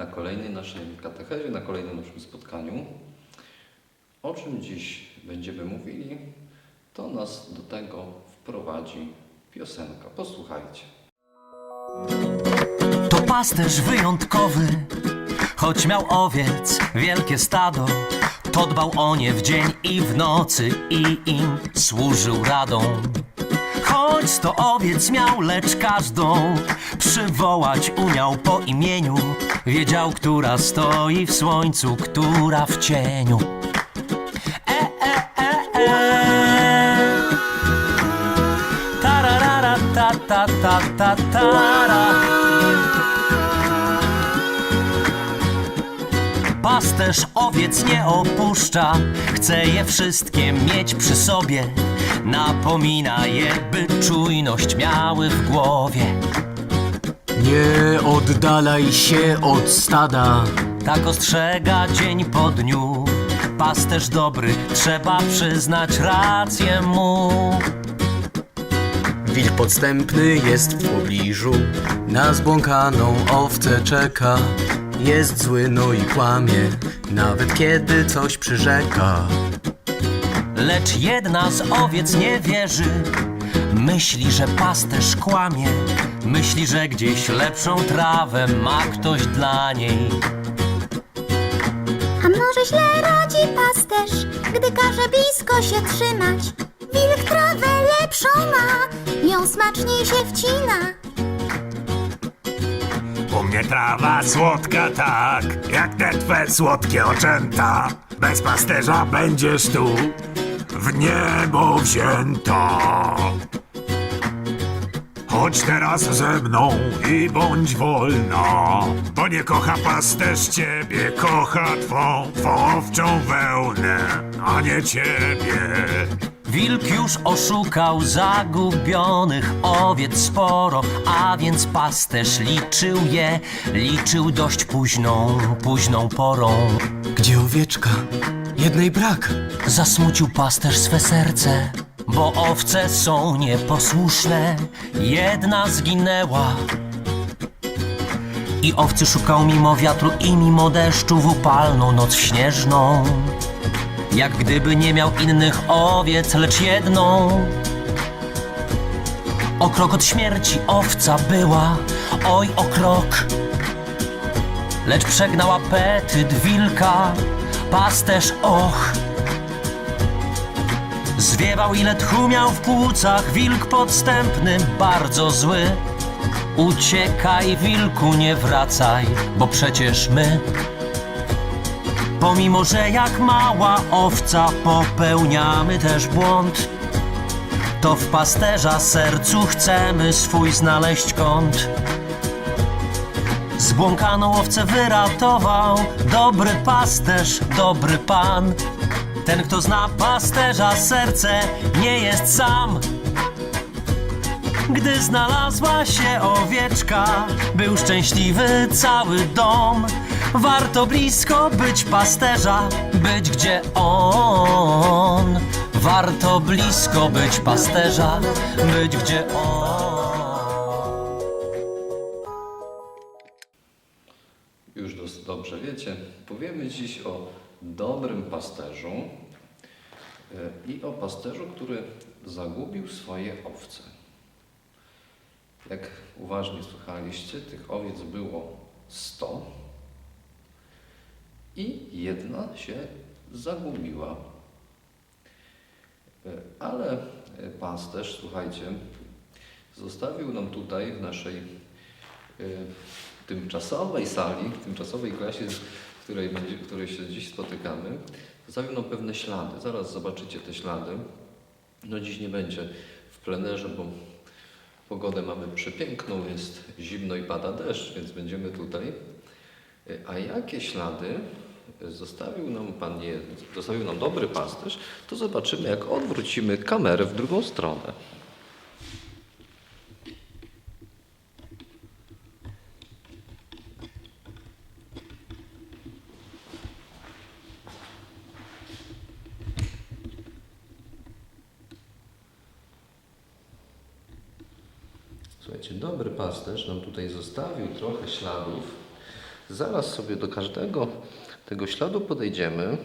na kolejnej naszej katechezie, na kolejnym naszym spotkaniu. O czym dziś będziemy mówili, to nas do tego wprowadzi piosenka. Posłuchajcie. To pasterz wyjątkowy, choć miał owiec wielkie stado, to dbał o nie w dzień i w nocy i im służył radą. Choć sto owiec miał, lecz każdą przywołać umiał po imieniu, wiedział, która stoi w słońcu, która w cieniu. E, e, e, e. Tararara, ta, ta, ta, ta, tara. Pasterz owiec nie opuszcza, chce je wszystkie mieć przy sobie. Napomina je, by czujność miały w głowie. Nie oddalaj się od stada. Tak ostrzega dzień po dniu. Pasterz dobry, trzeba przyznać rację mu. Wilk podstępny jest w pobliżu. Na zbłąkaną owcę czeka. Jest zły, no i kłamie, nawet kiedy coś przyrzeka. Lecz jedna z owiec nie wierzy. Myśli, że pasterz kłamie. Myśli, że gdzieś lepszą trawę ma ktoś dla niej. A może źle radzi pasterz, gdy każe blisko się trzymać? Wilk trawę lepszą ma, ją smaczniej się wcina. U mnie trawa słodka tak, jak te twe słodkie oczęta. Bez pasterza będziesz tu, w niebo wzięta. Chodź teraz ze mną i bądź wolna, bo nie kocha pasterz ciebie, kocha twą, twą owczą wełnę, a nie ciebie. Wilk już oszukał zagubionych owiec sporo, a więc pasterz liczył je, liczył dość późną, późną porą. Gdzie owieczka? Jednej brak. Zasmucił pasterz swe serce, bo owce są nieposłuszne, jedna zginęła. I owcy szukał mimo wiatru i mimo deszczu w upalną noc śnieżną. Jak gdyby nie miał innych owiec, lecz jedną. O krok od śmierci owca była, oj o krok. Lecz przegnał apetyt wilka, pasterz och. Zwiewał ile tchu miał w płucach, wilk podstępny, bardzo zły. Uciekaj, wilku, nie wracaj, bo przecież my Pomimo, że jak mała owca popełniamy też błąd, to w pasterza sercu chcemy swój znaleźć kąt. Zbłąkaną owcę wyratował dobry pasterz, dobry pan. Ten, kto zna pasterza serce, nie jest sam. Gdy znalazła się owieczka, był szczęśliwy cały dom. Warto blisko być pasterza, być gdzie on. Warto blisko być pasterza, być gdzie on. Już dobrze wiecie, powiemy dziś o dobrym pasterzu e, i o pasterzu, który zagubił swoje owce. Jak uważnie słuchaliście, tych owiec było 100 i jedna się zagubiła. E, Ale e, pasterz, słuchajcie, zostawił nam tutaj w naszej e, tymczasowej sali, tymczasowej klasie, w której, w której się dziś spotykamy, zostawił nam pewne ślady. Zaraz zobaczycie te ślady. No dziś nie będzie w plenerze, bo pogodę mamy przepiękną, jest zimno i pada deszcz, więc będziemy tutaj. A jakie ślady zostawił nam Pan zostawił nam dobry pasterz, to zobaczymy, jak odwrócimy kamerę w drugą stronę. Słuchajcie, dobry pasterz nam tutaj zostawił trochę śladów. Zaraz sobie do każdego tego śladu podejdziemy.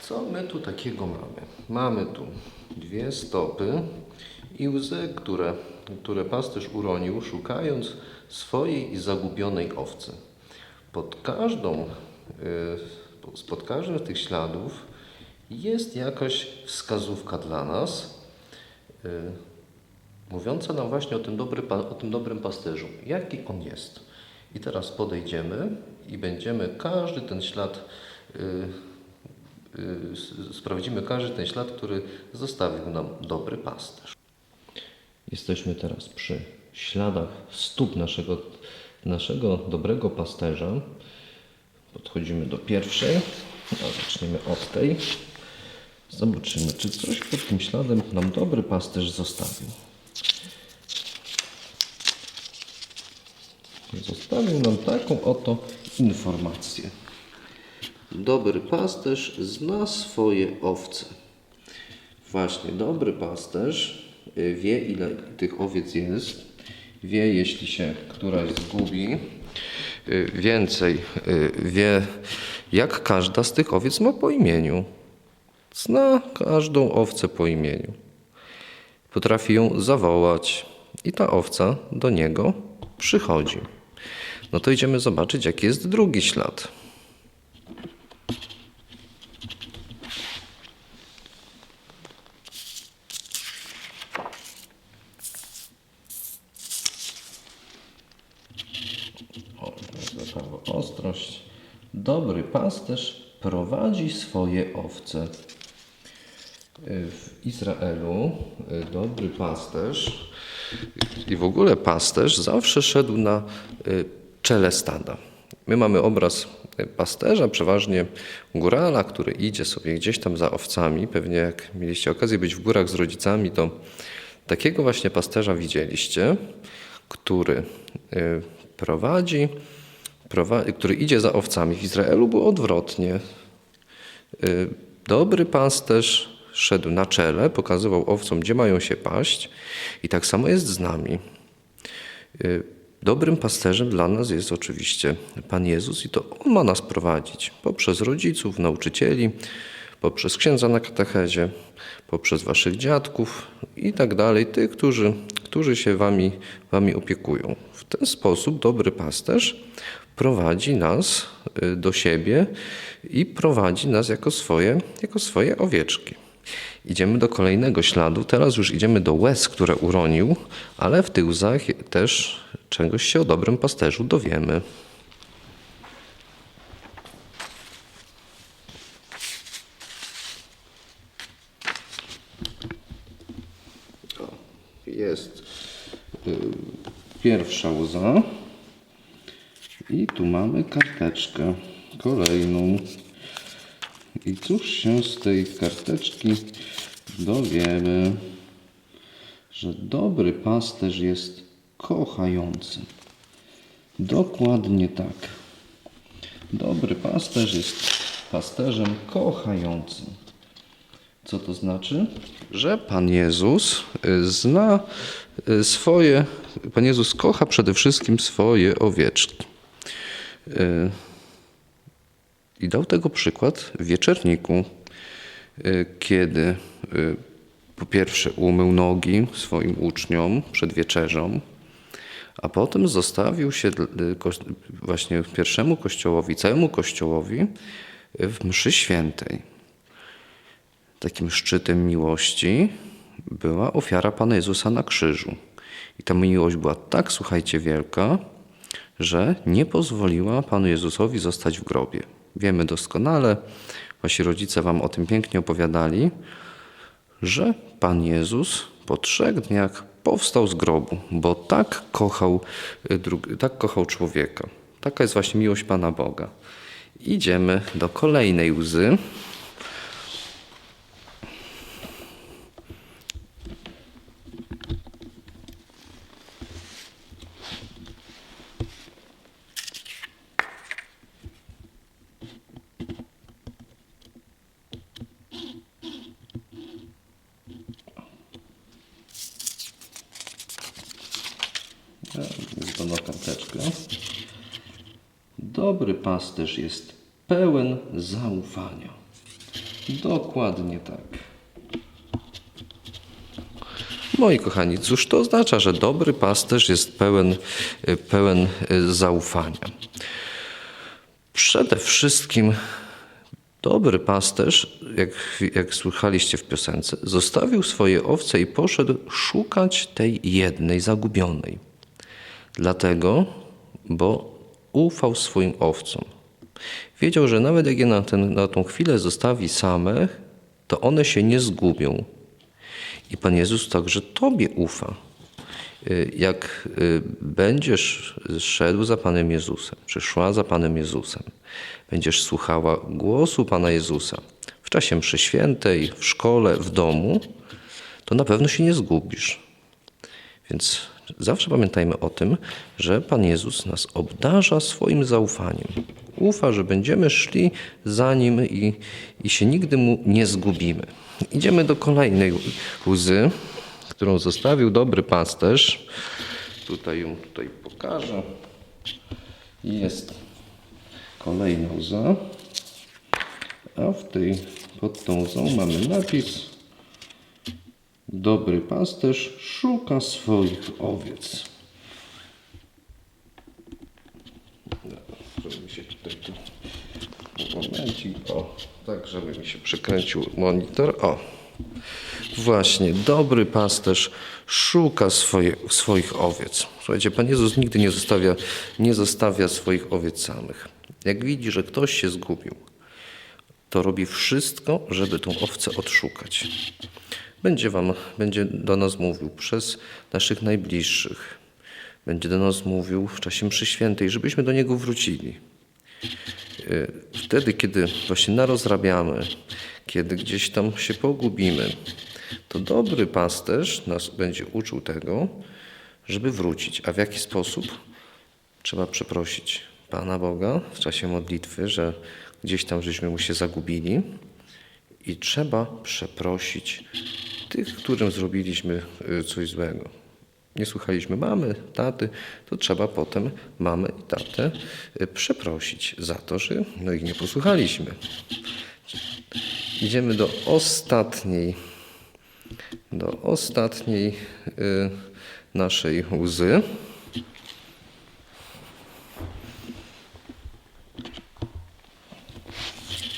Co my tu takiego mamy? Mamy tu dwie stopy i łzy, które, które pasterz uronił, szukając swojej zagubionej owcy. Pod każdą, y, pod każdym z tych śladów jest jakaś wskazówka dla nas, y, mówiąca nam właśnie o tym, dobry, o tym dobrym pasterzu. Jaki on jest? I teraz podejdziemy i będziemy każdy ten ślad, y, y, sprawdzimy każdy ten ślad, który zostawił nam dobry pasterz. Jesteśmy teraz przy śladach stóp naszego, naszego dobrego pasterza. Podchodzimy do pierwszej, a zaczniemy od tej. Zobaczymy, czy coś pod tym śladem nam dobry pasterz zostawił. Zostawił nam taką oto informację. Dobry pasterz zna swoje owce. Właśnie, dobry pasterz y, wie, ile tych owiec jest, wie, jeśli się któraś zgubi. Y, Więcej, y, wie, jak każda z tych owiec ma po imieniu. Zna każdą owcę po imieniu. Potrafi ją zawołać i ta owca do niego przychodzi. No to idziemy zobaczyć, jaki jest drugi ślad. Ostrość. Dobry pasterz prowadzi swoje owce. W Izraelu y, dobry pasterz i w ogóle pasterz zawsze szedł na y, czele stada. My mamy obraz y, pasterza, przeważnie górala, który idzie sobie gdzieś tam za owcami. Pewnie jak mieliście okazję być w górach z rodzicami, to takiego właśnie pasterza widzieliście, który y, prowadzi, prowadzi który idzie za owcami. W Izraelu było odwrotnie. Y, Dobry pasterz szedł na czele, pokazywał owcom, gdzie mają się paść, i tak samo jest z nami. Dobrym pasterzem dla nas jest oczywiście Pan Jezus, i to On ma nas prowadzić poprzez rodziców, nauczycieli, poprzez księdza na katechezie, poprzez Waszych dziadków i tak dalej, tych, którzy, którzy się wami, wami opiekują. W ten sposób dobry pasterz prowadzi nas y, do siebie i prowadzi nas jako swoje, jako swoje owieczki. Idziemy do kolejnego śladu. Teraz już idziemy do łez, które uronił, ale w tych łzach też czegoś się o dobrym pasterzu dowiemy. O, Jest y, pierwsza łza. I tu mamy karteczkę kolejną. I cóż się z tej karteczki dowiemy? Że dobry pasterz jest kochający. Dokładnie tak. Dobry pasterz jest pasterzem kochającym. Co to znaczy? Że Pan Jezus y, zna y, swoje, Pan Jezus kocha przede wszystkim swoje owieczki. I dał tego przykład w wieczerniku, y, kiedy y, po pierwsze umył nogi swoim uczniom przed wieczerzą, a potem zostawił się y, właśnie pierwszemu kościołowi, całemu kościołowi w mszy świętej. Takim szczytem miłości była ofiara Pana Jezusa na krzyżu. I ta miłość była tak, słuchajcie, wielka, że nie pozwoliła Panu Jezusowi zostać w grobie. Wiemy doskonale, wasi rodzice wam o tym pięknie opowiadali, że Pan Jezus po trzech dniach powstał z grobu, bo tak kochał, y, tak kochał człowieka. Taka jest właśnie miłość Pana Boga. Idziemy do kolejnej łzy. Karteczkę. Dobry pasterz jest pełen zaufania. Dokładnie tak. Moi kochani, cóż to oznacza, że dobry pasterz jest pełen, y, pełen y, zaufania? Przede wszystkim dobry pasterz, jak, jak słuchaliście w piosence, zostawił swoje owce i poszedł szukać tej jednej zagubionej. Dlatego, bo ufał swoim owcom. Wiedział, że nawet jak je na, ten, na tą chwilę zostawi same, to one się nie zgubią. I Pan Jezus także Tobie ufa. Y, Jak y, będziesz szedł za Panem Jezusem, czy szła za Panem Jezusem, będziesz słuchała głosu Pana Jezusa w czasie mszy świętej, w szkole, w domu, to na pewno się nie zgubisz. Więc zawsze pamiętajmy o tym, że Pan Jezus nas obdarza swoim zaufaniem. Ufa, że będziemy szli za Nim i, i się nigdy Mu nie zgubimy. Idziemy do kolejnej łzy, którą zostawił dobry pasterz. Tutaj ją tutaj pokażę. Jest kolejna łza. A w tej, pod tą łzą mamy napis Dobry pasterz szuka swoich owiec. Żeby się tutaj tu momencik, o, tak żeby mi się przykręcił monitor, o. Właśnie, dobry pasterz szuka swoje, swoich owiec. Słuchajcie, Pan Jezus nigdy nie zostawia, nie zostawia swoich owiec samych. Jak widzi, że ktoś się zgubił, to robi wszystko, żeby tą owcę odszukać. Będzie, wam, będzie do nas mówił przez naszych najbliższych. Będzie do nas mówił w czasie mszy świętej, żebyśmy do Niego wrócili. Y, Wtedy, kiedy właśnie narozrabiamy, kiedy gdzieś tam się pogubimy, to dobry pasterz nas będzie uczył tego, żeby wrócić. A w jaki sposób? Trzeba przeprosić Pana Boga w czasie modlitwy, że gdzieś tam żeśmy mu się zagubili i trzeba przeprosić tych, którym zrobiliśmy y, coś złego. Nie słuchaliśmy mamy, taty, to trzeba potem mamę i tatę y, przeprosić za to, że no ich nie posłuchaliśmy. Idziemy do ostatniej, do ostatniej y, naszej łzy.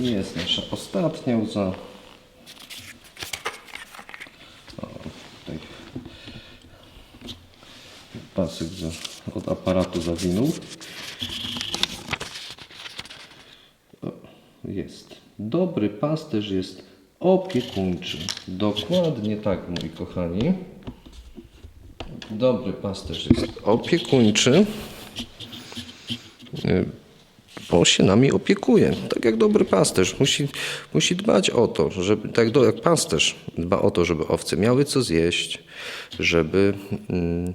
Jest nasza ostatnia łza. O, tutaj za, od aparatu zawinął. Jest. Dobry pasterz jest opiekuńczy. Dokładnie tak, moi kochani. Dobry pasterz jest opiekuńczy, y, bo się nami opiekuje. Tak jak dobry pasterz. Musi, musi dbać o to, żeby, tak jak pasterz dba o to, żeby owce miały co zjeść, żeby mm,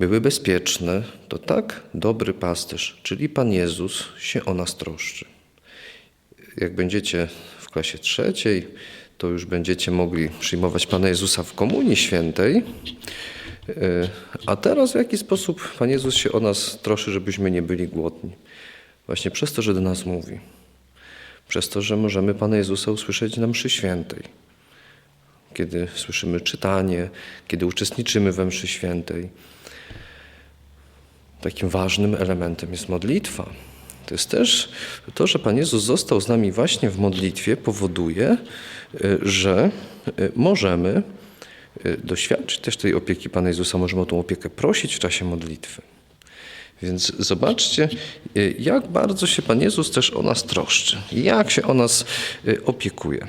były bezpieczne, to tak dobry pasterz, czyli Pan Jezus, się o nas troszczy. Jak będziecie w klasie trzeciej, to już będziecie mogli przyjmować Pana Jezusa w Komunii Świętej. Yy, A teraz w jaki sposób Pan Jezus się o nas troszczy, żebyśmy nie byli głodni? Właśnie przez to, że do nas mówi. Przez to, że możemy Pana Jezusa usłyszeć na mszy świętej. Kiedy słyszymy czytanie, kiedy uczestniczymy we mszy świętej. Takim ważnym elementem jest modlitwa. To jest też to, że Pan Jezus został z nami właśnie w modlitwie, powoduje, y, że y, możemy y, doświadczyć też tej opieki Pana Jezusa, możemy o tą opiekę prosić w czasie modlitwy. Więc zobaczcie, jak bardzo się Pan Jezus też o nas troszczy, jak się o nas opiekuje.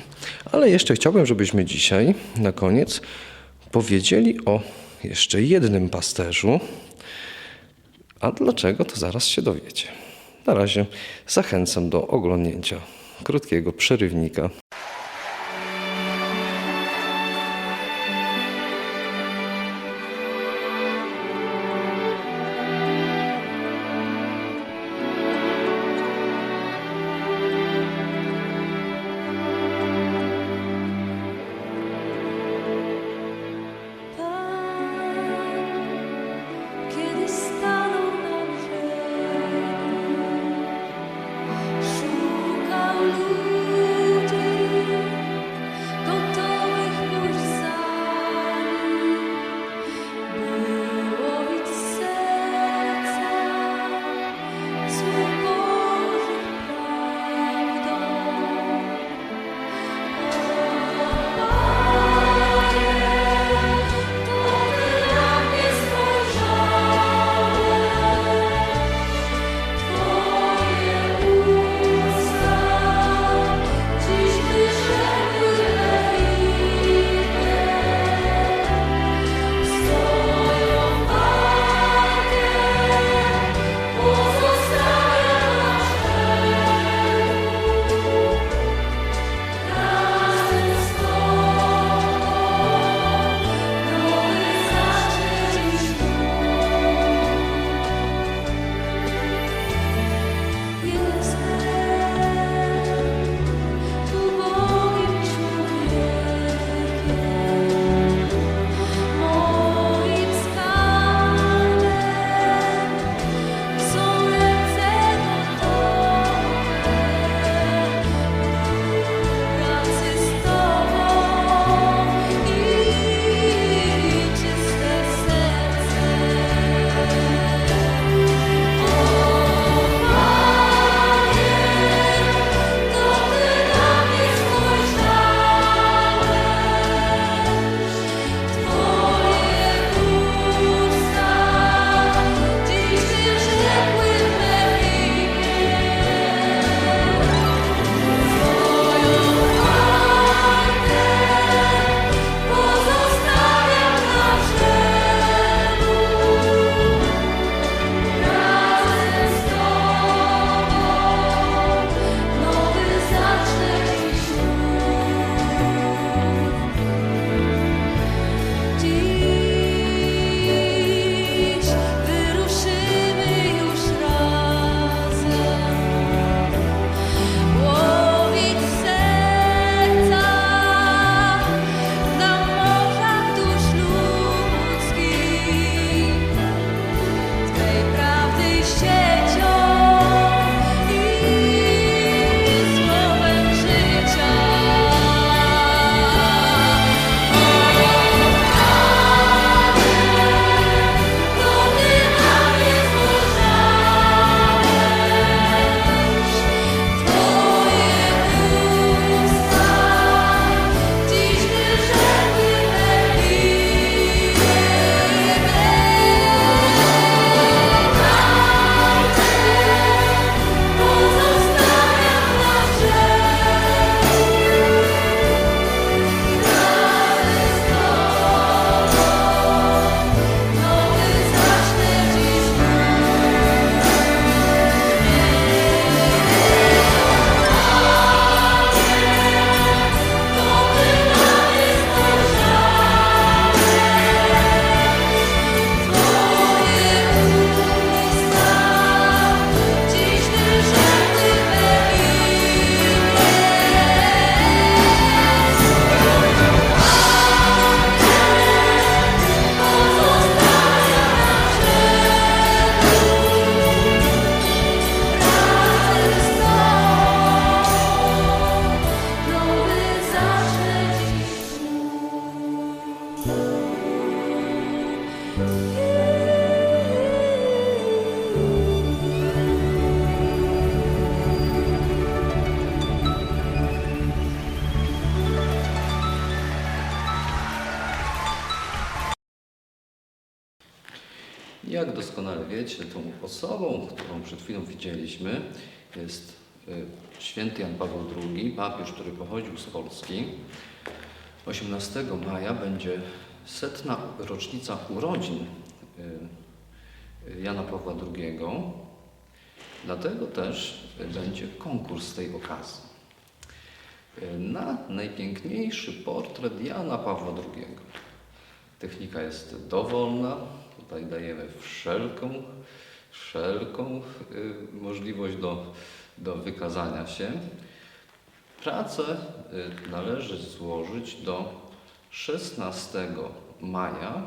Ale jeszcze chciałbym, żebyśmy dzisiaj na koniec powiedzieli o jeszcze jednym pasterzu. A dlaczego, to zaraz się dowiecie. Na razie zachęcam do oglądnięcia krótkiego przerywnika. Wiecie, tą osobą, którą przed chwilą widzieliśmy, jest y, święty Jan Paweł II, papież, który pochodził z Polski. 18 maja będzie setna rocznica urodzin y, Jana Pawła II. Dlatego też będzie konkurs tej okazji. Y, Na najpiękniejszy portret Jana Pawła II. Technika jest dowolna. Tutaj dajemy wszelką, wszelką y, możliwość do, do wykazania się. Pracę y, należy złożyć do 16 maja.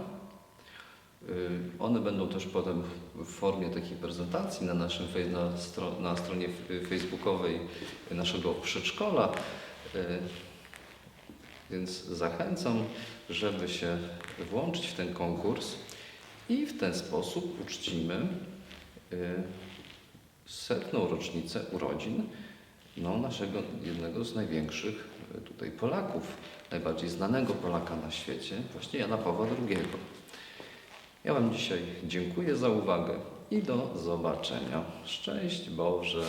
Y, One będą też potem w formie takiej prezentacji na, naszym, na, na stronie facebookowej naszego przedszkola. Więc zachęcam, żeby się włączyć w ten konkurs i w ten sposób uczcimy y, setną rocznicę urodzin no, naszego jednego z największych y, tutaj Polaków, najbardziej znanego Polaka na świecie, właśnie Jana Pawła II. Ja Wam dzisiaj dziękuję za uwagę i do zobaczenia. Szczęść Boże.